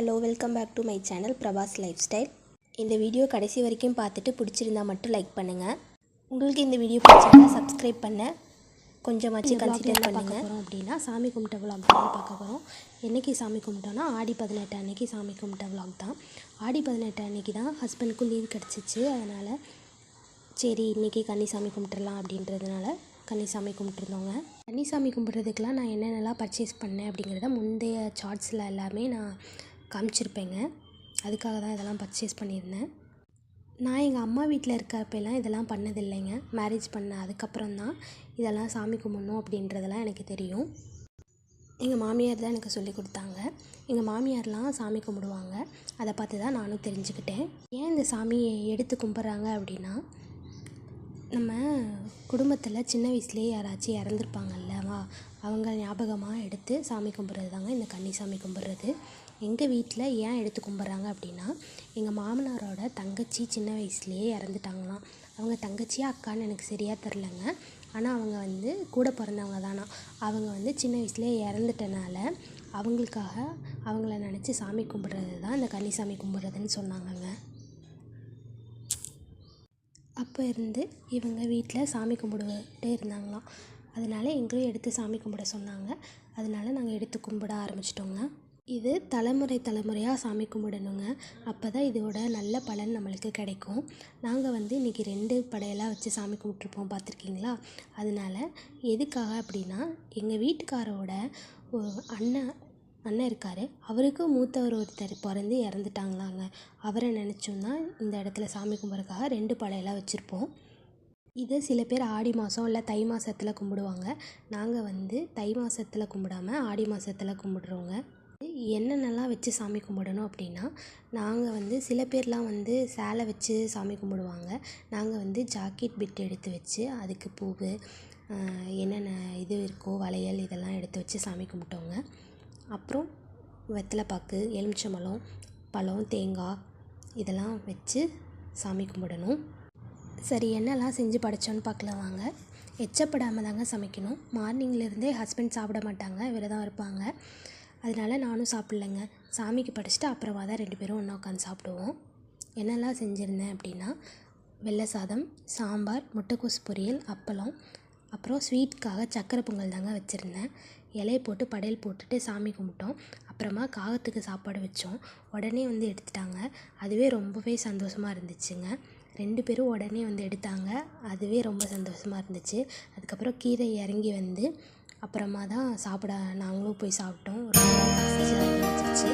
Hello welcome back to my channel Prabhas lifestyle. இந்த video கடைசி வரைக்கும் பார்த்துட்டு பிடிச்சிருந்தா மட்டும் லைக் பண்ணுங்கள் உங்களுக்கு இந்த வீடியோ பிடிச்சிருந்தா சப்ஸ்கிரைப் பண்ண. கொஞ்சமாச்சு கன்சிடர் பண்ணுங்கள் அப்படின்னா சாமி கும்பிட்ட vlog தான் பார்க்க போகிறோம் என்னைக்கு சாமி கும்பிட்டோன்னா ஆடி பதினெட்டு அன்னைக்கு சாமி கும்பிட்ட vlog தான். ஆடி பதினெட்டு அன்னைக்கு தான் ஹஸ்பண்டுக்கும் லீவ் கிடச்சிச்சு. அதனால் சரி இன்றைக்கி கன்னிசாமி கும்பிட்டுறலாம் அப்படின்றதுனால கன்னிசாமி கும்பிட்டுருந்தோங்க. கன்னிசாமி கும்பிட்றதுக்கெலாம் நான் என்னென்னலாம் பர்ச்சேஸ் பண்ணேன் அப்படிங்கிறத முந்தைய சார்ட்ஸில் எல்லாமே நான் காமிச்சிருப்பேங்க. அதுக்காக தான் இதெல்லாம் பர்ச்சேஸ் பண்ணியிருந்தேன். நான் எங்கள் அம்மா வீட்டில் இருக்கிறப்பெல்லாம் இதெல்லாம் பண்ணதில்லைங்க. மேரேஜ் பண்ண அதுக்கப்புறம் தான் இதெல்லாம் சாமி கும்பிடணும் அப்படின்றதெல்லாம் எனக்கு தெரியும். எங்கள் மாமியார் தான் எனக்கு சொல்லி கொடுத்தாங்க. எங்கள் மாமியார்லாம் சாமி கும்பிடுவாங்க. அதை பார்த்து தான் நானும் தெரிஞ்சுக்கிட்டேன். ஏன் இந்த சாமியை எடுத்து கும்பிட்றாங்க அப்படின்னா நம்ம குடும்பத்தில் சின்ன வயசுலேயே யாராச்சும் இறந்துருப்பாங்கல்லவா அவங்க ஞாபகமாக எடுத்து சாமி கும்பிட்றது தாங்க இந்த கன்னி சாமி கும்பிட்றது. எங்கள் வீட்டில் ஏன் எடுத்து கும்பிட்றாங்க அப்படின்னா எங்கள் மாமனாரோட தங்கச்சி சின்ன வயசுலேயே இறந்துட்டாங்களாம். அவங்க தங்கச்சியா அக்கான்னு எனக்கு சரியாக தெரிலங்க ஆனால் அவங்க வந்து கூட பிறந்தவங்க தானா. அவங்க வந்து சின்ன வயசுலேயே இறந்துட்டனால அவங்களுக்காக அவங்கள நினச்சி சாமி கும்பிட்றது தான் இந்த கன்னி சாமி கும்பிட்றதுன்னு சொன்னாங்கங்க. அப்போ இருந்து இவங்க வீட்டில் சாமி கும்பிடுவிட்டே இருந்தாங்களாம். அதனால எங்களையும் எடுத்து சாமி கும்பிட சொன்னாங்க. அதனால நாங்கள் எடுத்து கும்பிட ஆரம்பிச்சிட்டோங்க. இது தலைமுறை தலைமுறையாக சாமி கும்பிடணுங்க. அப்போ தான் இதோட நல்ல பலன் நம்மளுக்கு கிடைக்கும். நாங்கள் வந்து இன்றைக்கி ரெண்டு படையெல்லாம் வச்சு சாமி கும்பிட்ருப்போம் பார்த்துருக்கீங்களா? அதனால எதுக்காக அப்படின்னா எங்கள் வீட்டுக்காரோட அண்ணன் அண்ணன் இருக்கார். அவருக்கு மூத்தவர் ஒருத்தர் பிறந்து இறந்துட்டாங்களாங்க. அவரை நினச்சோன்னா இந்த இடத்துல சாமி கும்பிட்றதுக்காக ரெண்டு படையெல்லாம் வச்சுருப்போம். இதை சில பேர் ஆடி மாதம் இல்லை தை மாதத்தில் கும்பிடுவாங்க. நாங்கள் வந்து தை மாதத்தில் கும்பிடாம ஆடி மாதத்தில் கும்பிடுறோங்க என்னென்னலாம் வச்சு சாமி கும்பிடணும் அப்படின்னா நாங்கள் வந்து சில பேர்லாம் வந்து சேலை வச்சு சாமி கும்பிடுவாங்க. நாங்கள் வந்து ஜாக்கெட் பிட் எடுத்து வச்சு அதுக்கு பூ என்னென்ன இது இருக்கோ வளையல் இதெல்லாம் எடுத்து வச்சு சாமி கும்பிட்டோங்க அப்புறம் வெத்தலைப்பாக்கு எலுமிச்சம்பழம் பழம் தேங்காய் இதெல்லாம் வச்சு சாமி கும்பிடணும். சரி என்னெல்லாம் செஞ்சு படைச்சோன்னு பார்க்கலாம் வாங்க. எச்சப்படாமல் தாங்க சமைக்கணும். மார்னிங்லேருந்தே ஹஸ்பண்ட் சாப்பிட மாட்டாங்க விரதம் இருப்பாங்க. அதனால நானும் சாப்பிட்லங்க. சாமிக்கு படைச்சிட்டு அப்புறமா தான் ரெண்டு பேரும் ஒன்றா உட்காந்து சாப்பிடுவோம். என்னெல்லாம் செஞ்சுருந்தேன் அப்படின்னா வெள்ளை சாதம் சாம்பார் முட்டைக்கோஸ் பொரியல் அப்பளம் அப்புறம் ஸ்வீட்காக சக்கரை பொங்கல் தாங்க வச்சுருந்தேன். இலையை போட்டு படையல் போட்டுட்டு சாமி கும்பிட்டோம். அப்புறமா காகத்துக்கு சாப்பாடு வச்சோம். உடனே வந்து எடுத்துட்டாங்க. அதுவே ரொம்பவே சந்தோஷமாக இருந்துச்சுங்க. ரெண்டு பேரும் உடனே வந்து எடுத்தாங்க. அதுவே ரொம்ப சந்தோஷமாக இருந்துச்சு. அதுக்கப்புறம் கீரை இறங்கி வந்து அப்புறமா தான் சாப்பிட நாங்களும் போய் சாப்பிட்டோம். ரொம்ப பசிச்சு